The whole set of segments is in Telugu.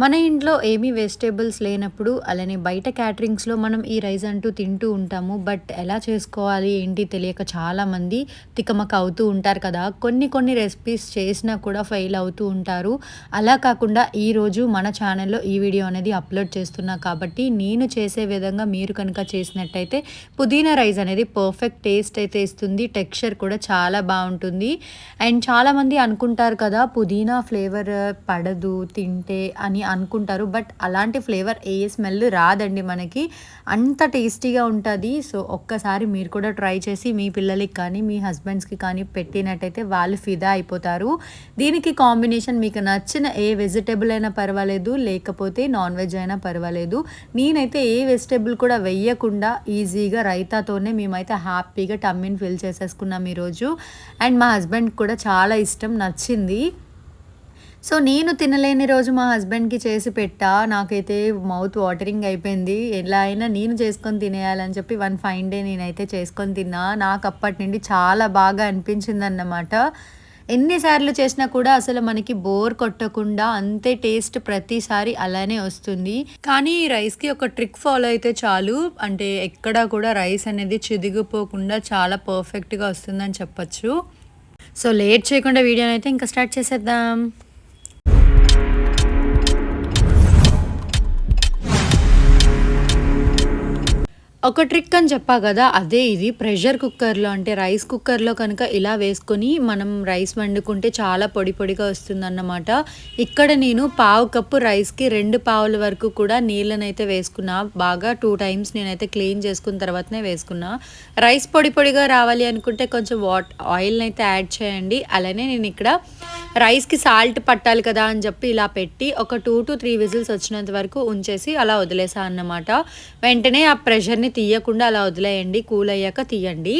మన ఇంట్లో ఏమీ వెజిటేబుల్స్ లేనప్పుడు అలానే బయట క్యాటరింగ్స్లో మనం ఈ రైస్ అంటూ తింటూ ఉంటాము. బట్ ఎలా చేసుకోవాలి ఏంటి తెలియక చాలామంది తికమక అవుతూ ఉంటారు కదా. కొన్ని కొన్ని రెసిపీస్ చేసినా కూడా ఫెయిల్ అవుతూ ఉంటారు. అలా కాకుండా ఈరోజు మన ఛానల్లో ఈ వీడియో అనేది అప్లోడ్ చేస్తున్నా కాబట్టి నేను చేసే విధంగా మీరు కనుక చేసినట్టయితే పుదీనా రైస్ అనేది పర్ఫెక్ట్ టేస్ట్ అయితే ఇస్తుంది. టెక్స్చర్ కూడా చాలా బాగుంటుంది. అండ్ చాలామంది అనుకుంటారు కదా పుదీనా ఫ్లేవర్ పడదు తింటే అని. అనుకుంటారు. బట్ అలాంటి ఫ్లేవర్ ఏ స్మెల్ రాదండి మనకి. అంత టేస్టీగా ఉంటుంది. సో ఒక్కసారి మీరు కూడా ట్రై చేసి మీ పిల్లలకి కానీ మీ హస్బెండ్స్కి కానీ పెట్టినట్టయితే వాళ్ళు ఫిదా అయిపోతారు. దీనికి కాంబినేషన్ మీకు నచ్చిన ఏ వెజిటేబుల్ అయినా పర్వాలేదు లేకపోతే నాన్ వెజ్ అయినా పర్వాలేదు. నేనైతే ఏ వెజిటేబుల్ కూడా వెయ్యకుండా ఈజీగా రైతాతోనే మేమైతే హ్యాపీగా టమ్మిని ఫిల్ చేసేసుకున్నాం ఈరోజు. అండ్ మా హస్బెండ్ కూడా చాలా ఇష్టం నచ్చింది. సో నేను తినలేని రోజు మా హస్బెండ్కి చేసి పెట్టా. నాకైతే మౌత్ వాటరింగ్ అయిపోయింది. ఎలా అయినా నేను చేసుకొని తినేయాలని చెప్పి వన్ ఫైన్ డే నేనైతే చేసుకొని తిన్నా. నాకు అప్పటి నుండి చాలా బాగా అనిపించింది అన్నమాట ఎన్నిసార్లు చేసినా కూడా అసలు మనకి బోర్ కొట్టకుండా అంతే టేస్ట్ ప్రతిసారి అలానే వస్తుంది. కానీ ఈ రైస్కి ఒక ట్రిక్ ఫాలో అయితే చాలు. అంటే ఎక్కడా కూడా రైస్ అనేది చిదిగిపోకుండా చాలా పర్ఫెక్ట్గా వస్తుందని చెప్పచ్చు. సో లేట్ చేయకుండా వీడియోని అయితే ఇంకా స్టార్ట్ చేసేద్దాం. ఒక ట్రిక్ అని చెప్పా కదా అదే ఇది. ప్రెషర్ కుక్కర్లో అంటే రైస్ కుక్కర్లో కనుక ఇలా వేసుకొని మనం రైస్ వండుకుంటే చాలా పొడి పొడిగా వస్తుందన్నమాట. ఇక్కడ నేను పావు కప్పు రైస్కి రెండు పావుల వరకు కూడా నీళ్ళనైతే వేసుకున్నా. బాగా టూ టైమ్స్ నేనైతే క్లీన్ చేసుకున్న తర్వాతనే వేసుకున్నా. రైస్ పొడి పొడిగా రావాలి అనుకుంటే కొంచెం వాట్ ఆయిల్ని అయితే యాడ్ చేయండి. అలానే నేను ఇక్కడ రైస్కి సాల్ట్ పట్టాలి కదా అని చెప్పి ఇలా పెట్టి ఒక టూ టు త్రీ విజిల్స్ వచ్చినంత వరకు ఉంచేసి అలా వదిలేసా అన్నమాట. వెంటనే ఆ ప్రెషర్ని తీయకుండా అలా వదిలేయండి కూల్ అయ్యాక తీయండి.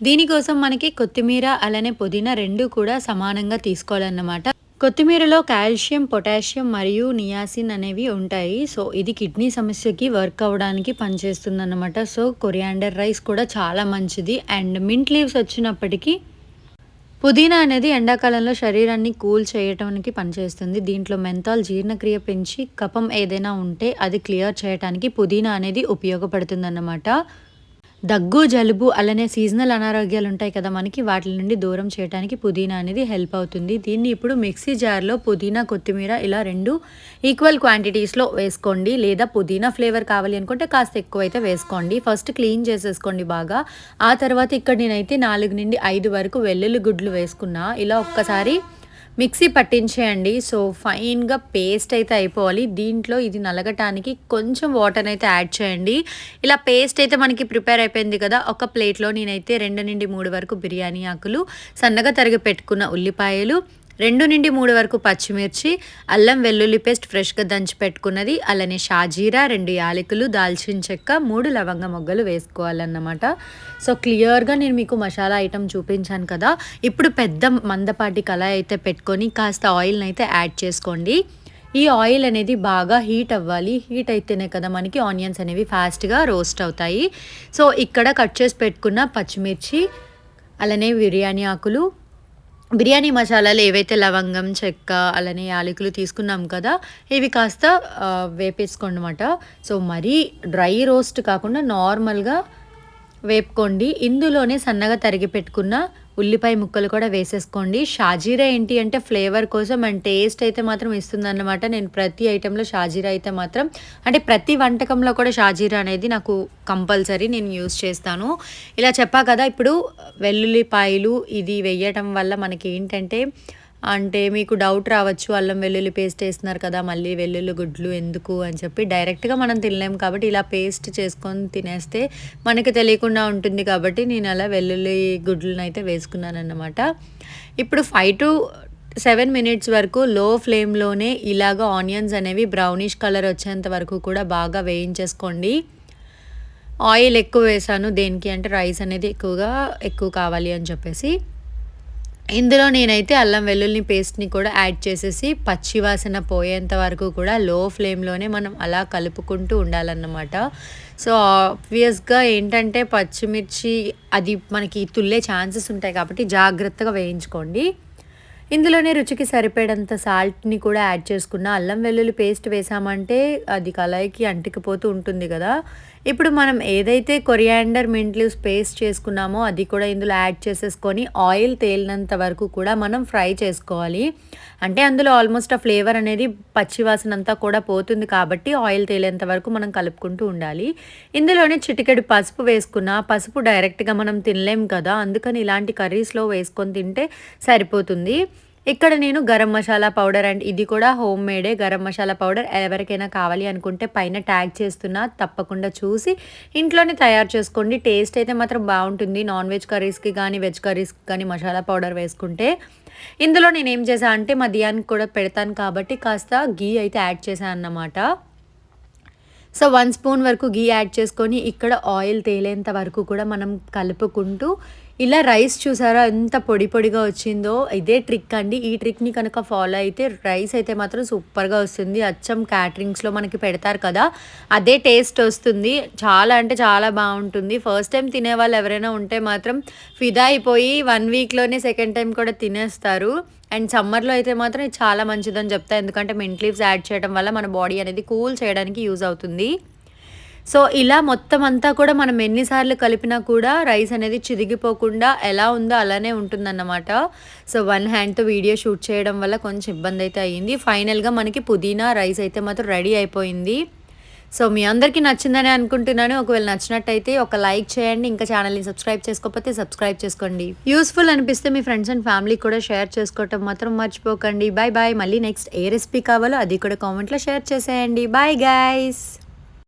దీనికోసం మనకి కొత్తిమీర అలానే పుదీనా రెండు కూడా సమానంగా తీసుకోవాలన్నమాట. కొత్తిమీరలో కాల్షియం పొటాషియం మరియు నియాసిన్ అనేవి ఉంటాయి. సో ఇది కిడ్నీ సమస్యకి వర్క్ అవ్వడానికి పనిచేస్తుంది అన్నమాట సో కొరియాండర్ రైస్ కూడా చాలా మంచిది. అండ్ మింట్ లీవ్స్ వచ్చినప్పటికీ పుదీనా అనేది ఎండాకాలంలో శరీరాన్ని కూల్ చేయటానికి పనిచేస్తుంది. దీంట్లో మెంతాల్ జీర్ణక్రియ పెంచి కఫం ఏదైనా ఉంటే అది క్లియర్ చేయడానికి పుదీనా అనేది ఉపయోగపడుతుంది అన్నమాట దగ్గు జలుబు అలానే సీజనల్ అనారోగ్యాలు ఉంటాయి కదా మనకి వాటి నుండి దూరం చేయడానికి పుదీనా అనేది హెల్ప్ అవుతుంది. దీన్ని ఇప్పుడు మిక్సీ జార్లో పుదీనా కొత్తిమీర ఇలా రెండు ఈక్వల్ క్వాంటిటీస్లో వేసుకోండి. లేదా పుదీనా ఫ్లేవర్ కావాలి అనుకుంటే కాస్త ఎక్కువ అయితే వేసుకోండి. ఫస్ట్ క్లీన్ చేసేసుకోండి బాగా. ఆ తర్వాత ఇక్కడ నేనైతే నాలుగు నుండి ఐదు వరకు వెల్లుల్లి గుడ్లు వేసుకున్నా. ఇలా ఒక్కసారి మిక్సీ పట్టించేయండి. సో ఫైన్గా పేస్ట్ అయితే అయిపోవాలి. దీంట్లో ఇది నలగటానికి కొంచెం వాటర్ అయితే యాడ్ చేయండి. ఇలా పేస్ట్ అయితే మనకి ప్రిపేర్ అయిపోయింది కదా ఒక ప్లేట్లో నేనైతే రెండు నుండి మూడు వరకు బిర్యానీ ఆకులు సన్నగా తరిగి పెట్టుకున్న ఉల్లిపాయలు రెండు నుండి మూడు వరకు పచ్చిమిర్చి అల్లం వెల్లుల్లి పేస్ట్ ఫ్రెష్గా దంచి పెట్టుకున్నది అలానే షాజీరా రెండు యాలకులు దాల్చిన చెక్క మూడు లవంగ మొగ్గలు వేసుకోవాలన్నమాట. సో క్లియర్గా నేను మీకు మసాలా ఐటమ్ చూపించాను కదా. ఇప్పుడు పెద్ద మందపాటి కళాయి అయితే పెట్టుకొని కాస్త ఆయిల్ని అయితే యాడ్ చేసుకోండి. ఈ ఆయిల్ అనేది బాగా హీట్ అవ్వాలి. హీట్ అయితేనే కదా మనకి ఆనియన్స్ అనేవి ఫాస్ట్గా రోస్ట్ అవుతాయి. సో ఇక్కడ కట్ చేసి పెట్టుకున్న పచ్చిమిర్చి అలానే బిర్యానీ ఆకులు బిర్యానీ మసాలాలు ఏవైతే లవంగం చెక్క అలానే యాలకులు తీసుకున్నాం కదా ఇవి కాస్త వేపేసుకోండి అనమాట సో మరీ డ్రై రోస్ట్ కాకుండా నార్మల్గా వేపుకోండి. ఇందులోనే సన్నగా తరిగి పెట్టుకున్న ఉల్లిపాయ ముక్కలు కూడా వేసేసుకోండి. షాజీరా ఏంటి అంటే ఫ్లేవర్ కోసం అండ్ టేస్ట్ అయితే మాత్రం ఇస్తుందన్నమాట. నేను ప్రతి ఐటెంలో షాజీరా అయితే మాత్రం అంటే ప్రతి వంటకంలో కూడా షాజీరా అనేది నాకు కంపల్సరీ నేను యూస్ చేస్తాను. ఇలా చెప్పా కదా ఇప్పుడు వెల్లుల్లిపాయలు ఇది వేయటం వల్ల మనకి ఏంటంటే అంటే మీకు డౌట్ రావచ్చు అల్లం వెల్లుల్లి పేస్ట్ వేస్తున్నారు కదా మళ్ళీ వెల్లుల్లి గుడ్లు ఎందుకు అని చెప్పి డైరెక్ట్గా మనం తినలేం కాబట్టి ఇలా పేస్ట్ చేసుకొని తినేస్తే మనకి తెలియకుండా ఉంటుంది కాబట్టి నేను అలా వెల్లుల్లి గుడ్లను అయితే వేసుకున్నాను అన్నమాట ఇప్పుడు ఫైవ్ టు సెవెన్ మినిట్స్ వరకు లో ఫ్లేమ్లోనే ఇలాగ ఆనియన్స్ అనేవి బ్రౌనిష్ కలర్ వచ్చేంత వరకు కూడా బాగా వేయించేసుకోండి. ఆయిల్ ఎక్కువ వేసాను దేనికి అంటే రైస్ అనేది ఎక్కువగా ఎక్కువ కావాలి అని చెప్పేసి. ఇందులో నేనైతే అల్లం వెల్లుల్లి పేస్ట్ని కూడా యాడ్ చేసేసి పచ్చివాసన పోయేంత వరకు కూడా లో ఫ్లేమ్లోనే మనం అలా కలుపుకుంటూ ఉండాలన్నమాట. సో ఆబ్వియస్గా ఏంటంటే పచ్చిమిర్చి అది మనకి తుల్లే ఛాన్సెస్ ఉంటాయి కాబట్టి జాగ్రత్తగా వేయించుకోండి. ఇందులోనే రుచికి సరిపడంత సాల్ట్ని కూడా యాడ్ చేసుకున్న అల్లం వెల్లుల్లి పేస్ట్ వేసామంటే అది కళాయికి అంటికిపోతూ ఉంటుంది కదా. ఇప్పుడు మనం ఏదైతే కొరియాండర్ మింట్ లీవ్స్ పేస్ట్ చేసుకున్నామో అది కూడా ఇందులో యాడ్ చేసేసుకొని ఆయిల్ తేలినంత వరకు కూడా మనం ఫ్రై చేసుకోవాలి. అంటే అందులో ఆల్మోస్ట్ ఆ ఫ్లేవర్ అనేది పచ్చివాసన అంతా కూడా పోతుంది కాబట్టి ఆయిల్ తేలేంత వరకు మనం కలుపుకుంటూ ఉండాలి. ఇందులోనే చిటికెడు పసుపు వేసుకున్న పసుపు డైరెక్ట్గా మనం తినలేం కదా అందుకని ఇలాంటి కర్రీస్లో వేసుకొని తింటే సరిపోతుంది. ఇక్కడ నేను గరం మసాలా పౌడర్ అండ్ ఇది కూడా home made garam masala powder ఎవరికైనా కావాలి అనుకుంటే పైన ట్యాగ్ చేస్తున్నా తప్పకుండా చూసి ఇంట్లోనే తయారు చేసుకోండి. టేస్ట్ అయితే మాత్రం బాగుంటుంది. నాన్ వెజ్ కర్రీస్కి కానీ వెజ్ కర్రీస్కి కానీ మసాలా పౌడర్ వేసుకుంటే. ఇందులో నేను ఏం చేశాను అంటే మధ్యాహ్నం కూడా పెడతాను కాబట్టి కాస్త గీ అయితే యాడ్ చేశాను అన్నమాట. సో వన్ స్పూన్ వరకు గీ యాడ్ చేసుకొని ఇక్కడ ఆయిల్ తేలేంత వరకు కూడా మనం కలుపుకుంటూ ఇలా రైస్ చూసారా? ఎంత పొడి పొడిగా వచ్చిందో. ఇదే ట్రిక్ అండి. ఈ ట్రిక్ని కనుక ఫాలో అయితే రైస్ అయితే మాత్రం సూపర్గా వస్తుంది. అచ్చం క్యాటరింగ్స్లో మనకి పెడతారు కదా. అదే టేస్ట్ వస్తుంది. చాలా అంటే చాలా బాగుంటుంది. ఫస్ట్ టైం తినే వాళ్ళు ఎవరైనా ఉంటే మాత్రం ఫిదా అయిపోయి వన్ వీక్లోనే సెకండ్ టైం కూడా తినేస్తారు. అండ్ సమ్మర్లో అయితే మాత్రం ఇది చాలా మంచిదని చెప్తా. ఎందుకంటే మెంట్ లీవ్స్ యాడ్ చేయడం వల్ల మన బాడీ అనేది కూల్ చేయడానికి యూజ్ అవుతుంది. సో ఇలా మొత్తం అంతా కూడా మనం ఎన్నిసార్లు కలిపినా కూడా రైస్ అనేది చిరిగిపోకుండా ఎలా ఉందో అలానే ఉంటుందన్నమాట. సో వన్ హ్యాండ్తో వీడియో షూట్ చేయడం వల్ల కొంచెం ఇబ్బంది అయితే అయ్యింది. ఫైనల్గా మనకి పుదీనా రైస్ అయితే మాత్రం రెడీ అయిపోయింది. సో మీ అందరికీ నచ్చిందని అనుకుంటున్నాను. ఒకవేళ నచ్చినట్టయితే ఒక లైక్ చేయండి. ఇంకా ఛానల్ని సబ్స్క్రైబ్ చేసుకోకపోతే సబ్స్క్రైబ్ చేసుకోండి. యూస్ఫుల్ అనిపిస్తే మీ ఫ్రెండ్స్ అండ్ ఫ్యామిలీ కూడా షేర్ చేసుకోవటం మాత్రం మర్చిపోకండి. బాయ్ బాయ్ మళ్ళీ నెక్స్ట్ ఏ రెసిపీ కావాలో అది కూడా కామెంట్లో షేర్ చేసేయండి. Bye guys